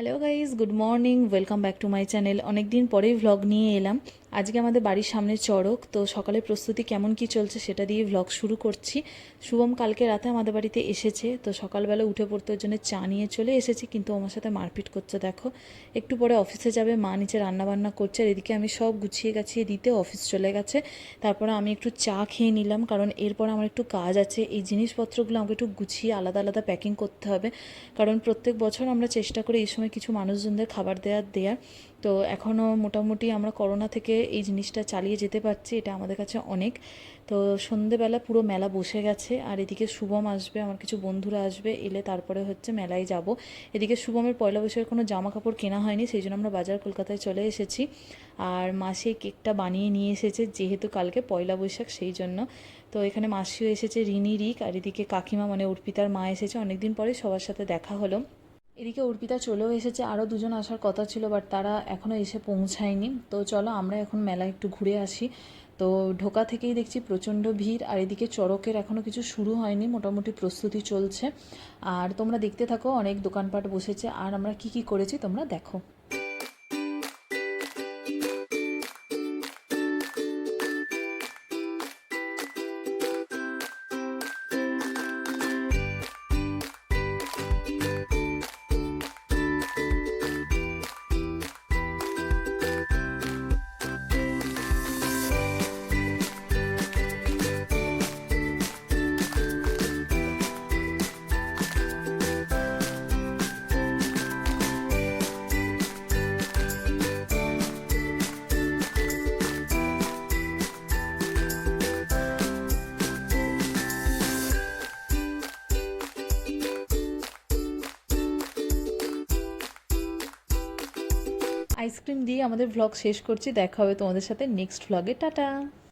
Hello guys good morning welcome back to my channel অনেক দিন পরেই ভ্লগ নিয়ে এলাম। আজকে আমাদের বাড়ির সামনে চড়ক, তো সকালে প্রস্তুতি কেমন কি চলছে সেটা দিয়ে ভ্লগ শুরু করছি। শুভম কালকে রাতে আমাদের বাড়িতে এসেছে, তো সকালবেলা উঠে পড়তে ওর জন্য চা নিয়ে চলে এসেছি, কিন্তু আমার সাথে মারপিট করছে, দেখো। একটু পরে অফিসে যাবে, মা নিচে রান্নাবান্না করছে, আর এদিকে আমি সব গুছিয়ে গাছিয়ে দিতে অফিস চলে গেছে। তারপরে আমি একটু চা খেয়ে নিলাম, কারণ এরপর আমার একটু কাজ আছে। এই জিনিসপত্রগুলো আমাকে একটু গুছিয়ে আলাদা আলাদা প্যাকিং করতে হবে, কারণ প্রত্যেক বছর আমরা চেষ্টা করি এই সময় কিছু মানুষজনদের খাবার দেওয়ার দেওয়ার তো এখনও মোটামুটি আমরা করোনা থেকে এই জিনিসটা চালিয়ে যেতে পারছি, এটা আমাদের কাছে অনেক। তো সন্ধেবেলা পুরো মেলা বসে গেছে, আর এদিকে শুভম আসবে, আমার কিছু বন্ধুরা আসবে, এলে তারপরে হচ্ছে মেলায় যাব। এদিকে শুভমের পয়লা বৈশাখের কোনো জামা কাপড় কেনা হয়নি, সেই জন্য আমরা বাজার কলকাতায় চলে এসেছি। আর মাসি কেকটা বানিয়ে নিয়ে এসেছে, যেহেতু কালকে পয়লা বৈশাখ, সেই জন্য। তো এখানে মাসিও এসেছে, রিনি, রিক, আর এদিকে কাকিমা মানে অর্পিতার মা এসেছে। অনেকদিন পরে সবার সাথে দেখা হলো। এদিকে অর্পিতা চলেও এসেছে আরও দুজন আসার কথা ছিল বাট তারা এখনও এসে পৌঁছায়নি। তো চলো আমরা এখন মেলা একটু ঘুরে আসি। তো ঢোকা থেকেই দেখছি প্রচণ্ড ভিড়, আর এদিকে চড়কের এখনও কিছু শুরু হয়নি, মোটামুটি প্রস্তুতি চলছে। আর তোমরা দেখতে থাকো, অনেক দোকানপাট বসেছে, আর আমরা কি কি করেছি তোমরা দেখো। আইসক্রিম দিয়ে আমাদের ভ্লগ শেষ করছি। দেখা হবে তোমাদের সাথে নেক্সট ভ্লগে টাটা!